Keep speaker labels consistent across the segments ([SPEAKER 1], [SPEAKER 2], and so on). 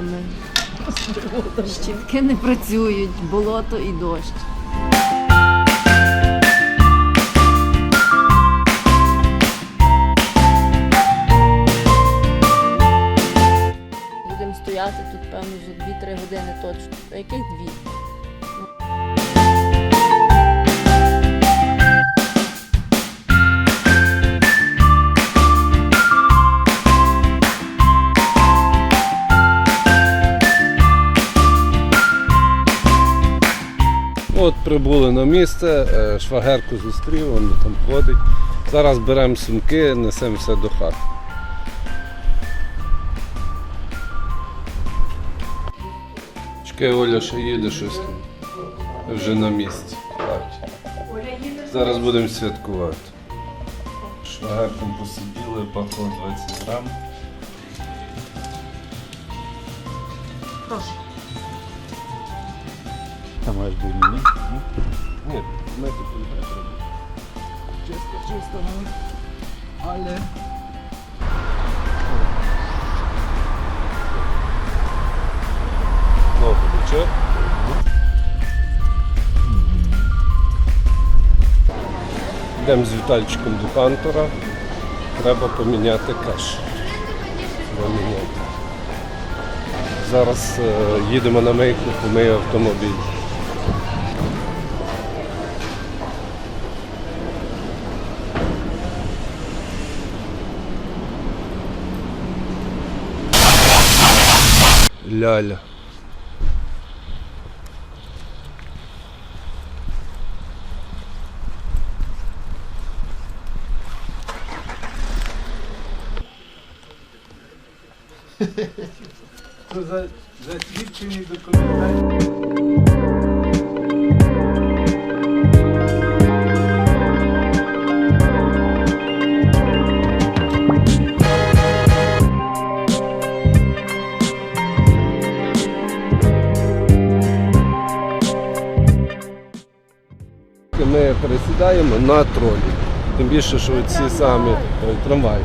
[SPEAKER 1] приводами. Щітки не працюють, болото і дощ. Будемо стояти тут, певно, за 2-3 години точно. А яких дві?
[SPEAKER 2] Прибули на місце, е, швагерку зустрів, він там ходить. Зараз беремо сумки, несемо все до хати. Чекай, Оля ще їде щось там. Вже на місці. Зараз будемо святкувати. Швагерком посиділи, пахло 20 грам.
[SPEAKER 3] Там маєш бути ні?
[SPEAKER 2] Ні, ми тут не треба. Чисто, чисто, ну. але. Ну, що? Йдемо з Вітальчиком до кантора. Треба поміняти кеш. Поміняти. Зараз е, їдемо на мийку, помию автомобіль. Ляля.
[SPEAKER 3] За, засвідчений
[SPEAKER 2] Ми пересідаємо на тролі. Тим більше, що ці самі ой, трамваї,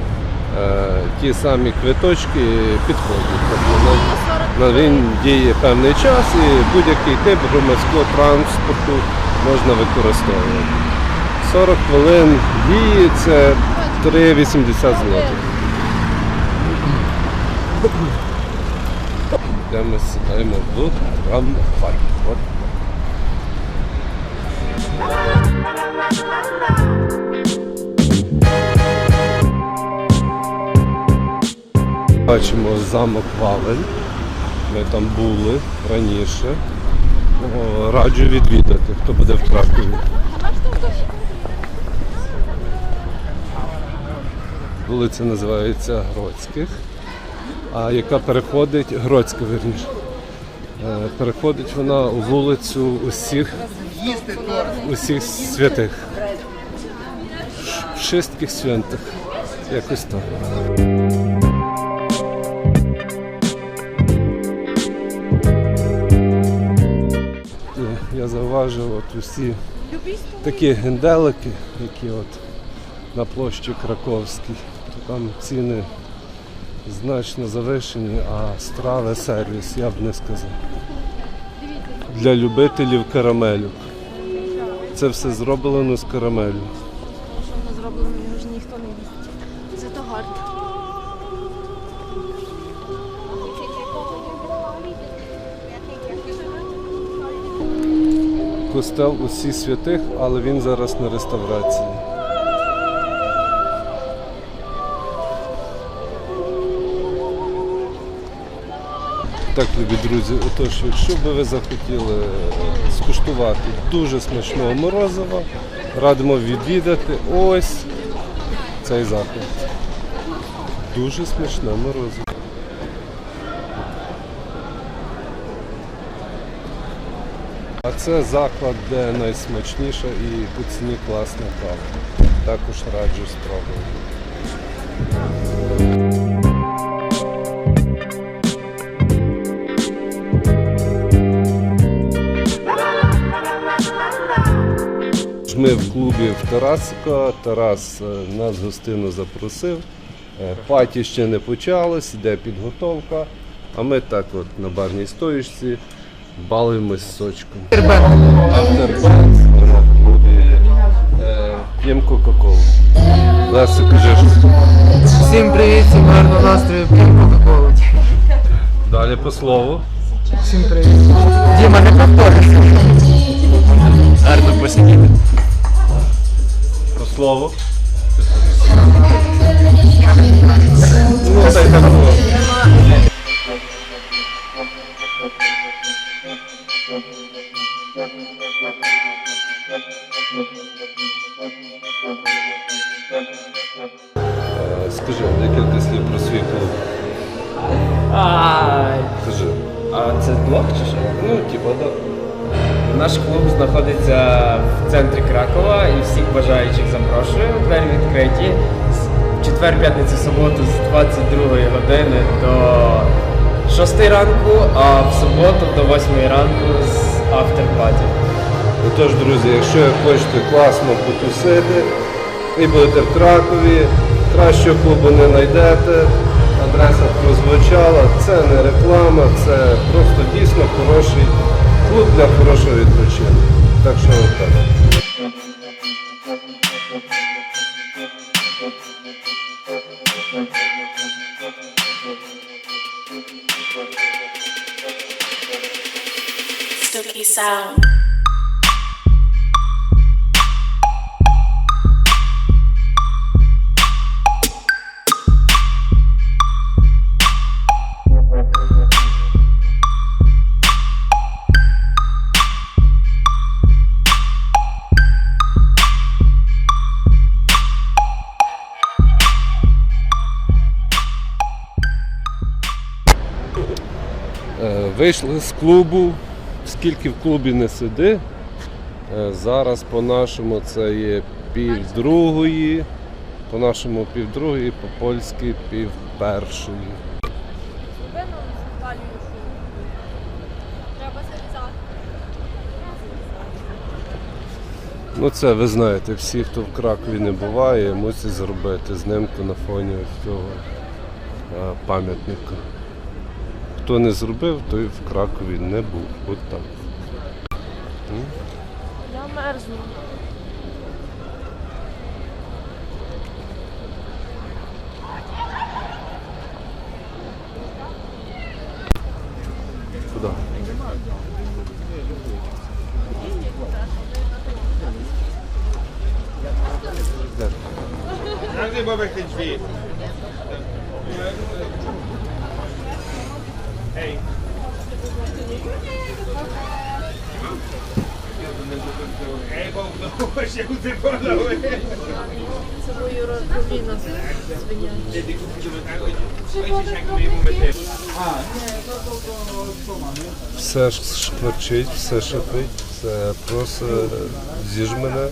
[SPEAKER 2] е, ті самі квиточки підходять. Тобто на він діє певний час і будь-який тип громадського транспорту можна використовувати. 40 хвилин дії це 3,80 злотих. Йдемо сідаємо в трамвай. Бачимо замок Вавель. Ми там були раніше. Раджу відвідати, хто буде в Кракові. Вулиця називається Гроцьких, а яка переходить, Гроцька верніше. Е, Переходить вона у вулицю усіх, усіх святих. Ш- Wszystkich святих. Якось так. Я зауважив от усі такі генделики, які от на площі Краковській. То Там ціни значно завишені, а страви сервіс, я б не сказав. Для любителів карамелю. Це все зроблено з карамелю.
[SPEAKER 1] Що воно зроблено, його ж ніхто не їсть. Зато гарно.
[SPEAKER 2] Костел усі святих, але він зараз на реставрації. Так, любі друзі, отож, якщо би ви захотіли е, скуштувати дуже смачного морозива, радимо відвідати ось цей заклад. Дуже смачне морозиво. А це заклад, де найсмачніша і по ціні класна кава. Також раджу спробувати. Ми в клубі в Тарасика. Тарас е, нас гостинно запросив. Е, Паті ще не почалось, іде підготовка. А ми так от на барній стоїчці балуємось сочком. Е, П'ємо Кока-Колу. Леся, кажи що.
[SPEAKER 4] Всім привіт, всім гарного настрою, п'ємо Кока-Колу.
[SPEAKER 2] Далі по слову.
[SPEAKER 4] Всім привіт. Діма, не повторюйся.
[SPEAKER 3] Гарно посидіти.
[SPEAKER 2] По
[SPEAKER 5] з авторпаті.
[SPEAKER 2] Отож, друзі, якщо хочете класно потусити і будете в Кракові, кращого клубу не знайдете. Адреса прозвучала, це не реклама, це просто дійсно хороший клуб для хорошого відпочинку. Так що так.
[SPEAKER 6] Sound.
[SPEAKER 2] Е, Вийшли з клубу, скільки в клубі не сиди. Е, Зараз по-нашому це є пів другої, по-нашому пів другої, по-польськи пів першої. Ну це ви знаєте, всі, хто в Кракові не буває, мусять зробити знимку на фоні ось цього е, пам'ятника. Хто не зробив, той в Кракові не був. От так.
[SPEAKER 1] Я мерзну.
[SPEAKER 2] Куди? Де?
[SPEAKER 1] Ровіна свиня.
[SPEAKER 2] Все шкварчить, все шипить, все просто з'їж мене.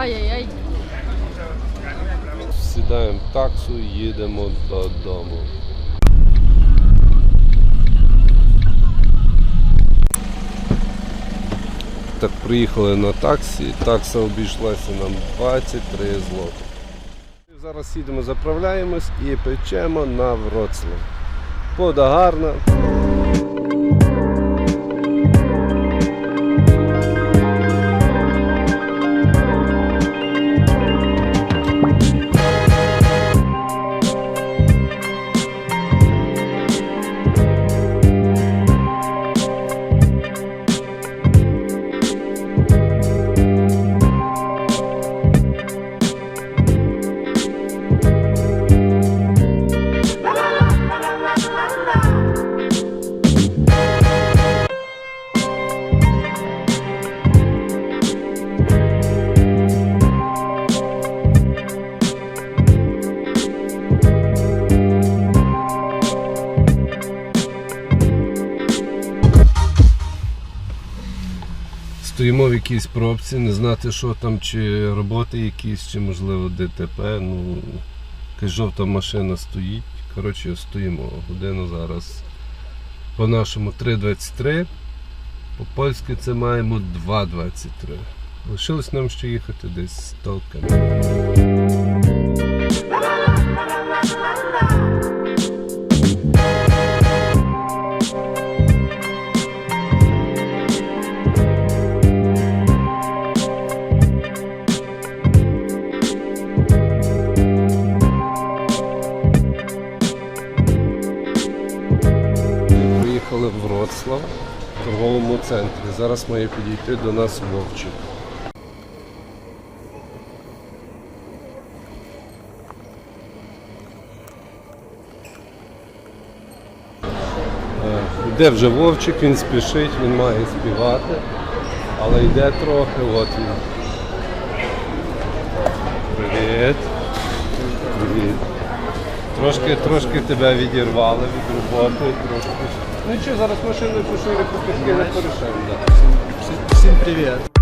[SPEAKER 1] Ай-яй-яй.
[SPEAKER 2] Сідаємо в таксу, їдемо додому. Так, приїхали на таксі, такса обійшлася нам 23 злоти. Зараз їдемо, заправляємось і печемо на Вроцлав. Пода гарна. Стоїмо в якійсь пробці, не знати, що там, чи роботи якісь, чи можливо ДТП. Ну, якась жовта машина стоїть. Коротше, стоїмо годину зараз. По нашому 3.23. По польськи це маємо 2.23. Лишилось нам ще їхати десь толком. В в торговому центрі. Зараз має підійти до нас Вовчик. Е, Йде вже Вовчик, він спішить, він має співати, але йде трохи, от він. Привіт. Трошки, трошки тебе відірвали від роботи, трошки. Ну що, зараз машиною поширю покидки не порішаємо.
[SPEAKER 3] Всім привіт.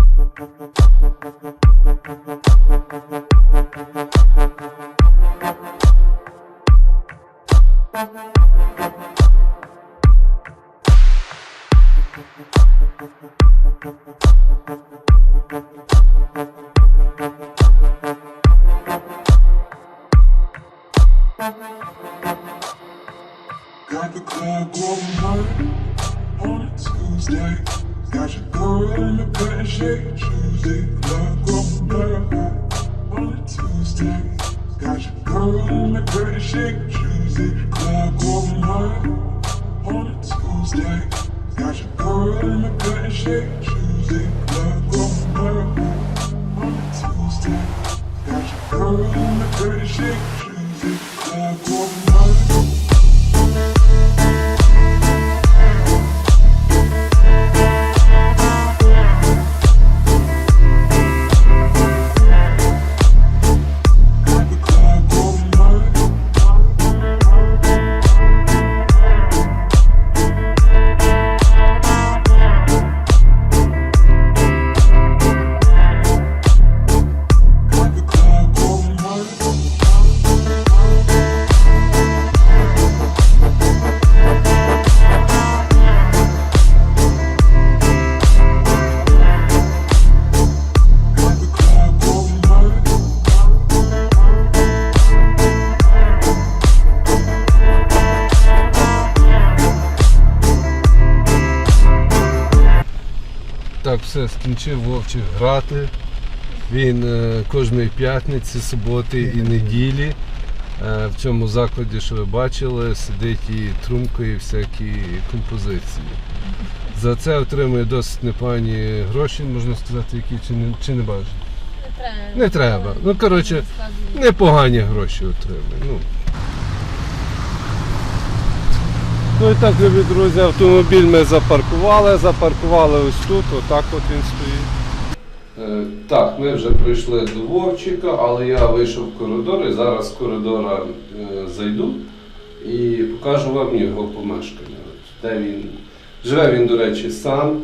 [SPEAKER 6] Got you going the pretty. Club going on a Tuesday. Got the pretty shake, choosy. Club going on a Tuesday. Got pretty shake.
[SPEAKER 2] Скінчив Вовчик грати. Він е, кожної п'ятниці, суботи і неділі е, в цьому закладі, що ви бачили, сидить і трумкає всякі композиції. За це отримує досить непогані гроші, можна сказати, які чи не, чи не бажано.
[SPEAKER 1] Не треба.
[SPEAKER 2] Не треба. Ну, коротше, непогані гроші отримує. Ну. Ну і так, любі друзі, автомобіль ми запаркували, запаркували ось тут, отак от він стоїть. Е, так, ми вже прийшли до Вовчика, але я вийшов в коридор і зараз з коридора е, зайду і покажу вам його помешкання. Де він. Живе він, до речі, сам,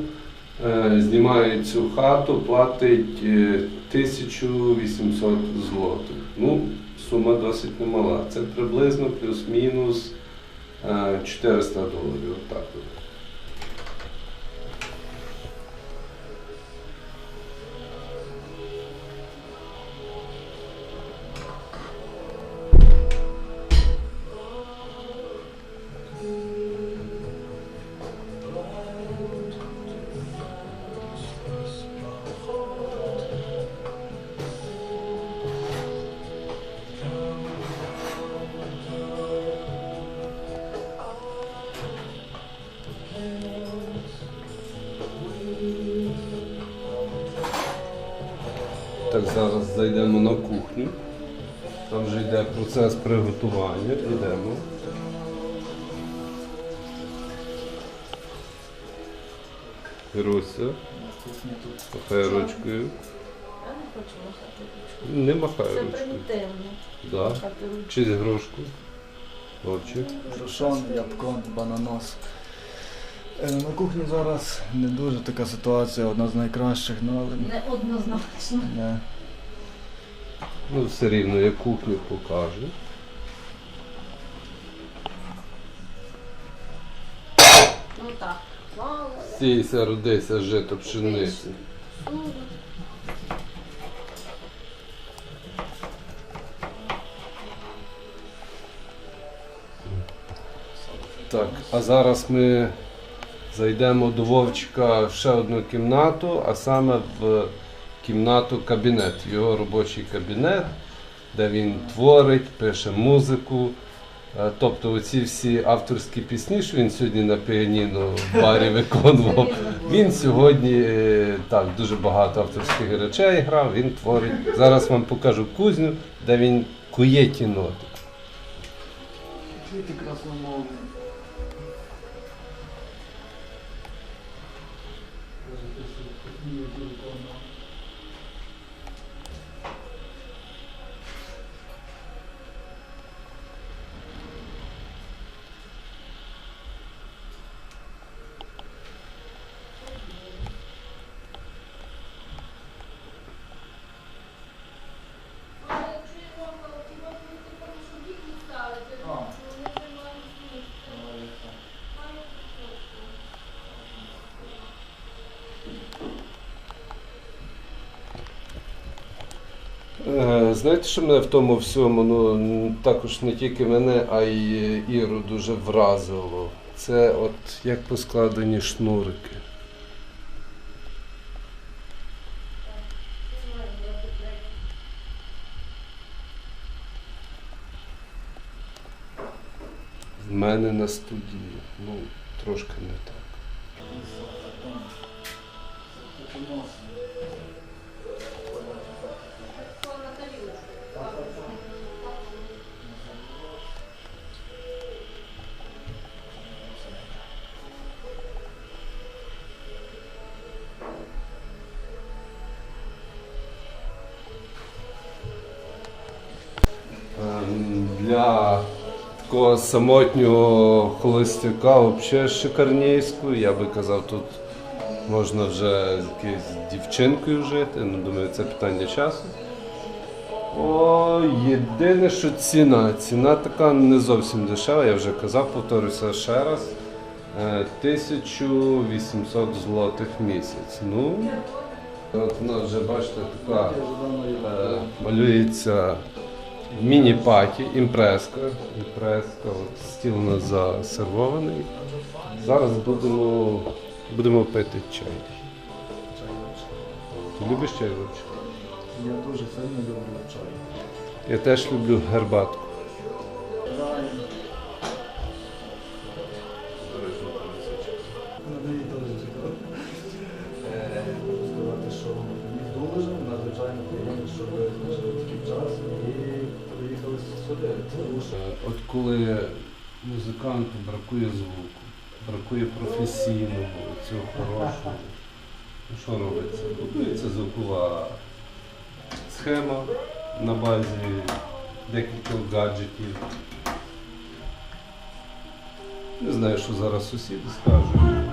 [SPEAKER 2] е, знімає цю хату, платить е, 1800 злотих. Ну, сума досить немала. Це приблизно плюс-мінус е, 400 доларів. Отак. от. Так, зайдемо на кухню. Там вже йде процес приготування. Йдемо. Руся, махай ручкою.
[SPEAKER 1] Я не хочу махати ручку.
[SPEAKER 2] Не махай
[SPEAKER 1] Це
[SPEAKER 2] ручкою.
[SPEAKER 1] примітивно.
[SPEAKER 2] Да. Чись грушку. Вовчик.
[SPEAKER 3] Рушон, ябкон, бананос. Е, На кухні зараз не дуже така ситуація, одна з найкращих, ну але
[SPEAKER 1] Неоднозначно.
[SPEAKER 3] не.
[SPEAKER 2] Ну, все рівно я кухню покажу.
[SPEAKER 1] Ну так, мало.
[SPEAKER 2] Сійся, родися, жито, пшениці. Так, а зараз ми зайдемо до Вовчика в ще одну кімнату, а саме в кімнату кабінет, його робочий кабінет, де він творить, пише музику. Е, Тобто оці всі авторські пісні, що він сьогодні на піаніно в барі виконував, він сьогодні е, так дуже багато авторських речей грав, він творить. Зараз вам покажу кузню, де він кує ті ноти.
[SPEAKER 3] Квіти красномовні.
[SPEAKER 2] Знаєте, що мене в тому всьому, ну також не тільки мене, а й Іру дуже вразило. Це от як поскладені шнурики. В мене на студії. Ну, трошки не так. Самотнього холостяка взагалі шикарнійську. Я би казав, тут можна вже з дівчинкою жити. Ну, думаю, це питання часу. О, єдине, що ціна. Ціна така не зовсім дешева, я вже казав, повторюся ще раз. Е, 1800 злотих місяць. Ну, от вона вже бачите, така е, малюється міні-паті, імпреска. Імпреска, от стіл у нас засервований. Зараз будемо, будемо пити чай. Ти любиш чай Вовчик?
[SPEAKER 3] Я дуже сильно люблю чай.
[SPEAKER 2] Я теж люблю гербатку. Музиканту бракує звуку, бракує професійного, цього хорошого, ну що робиться? Будується звукова схема на базі декількох гаджетів. Не знаю, що зараз сусіди скажуть.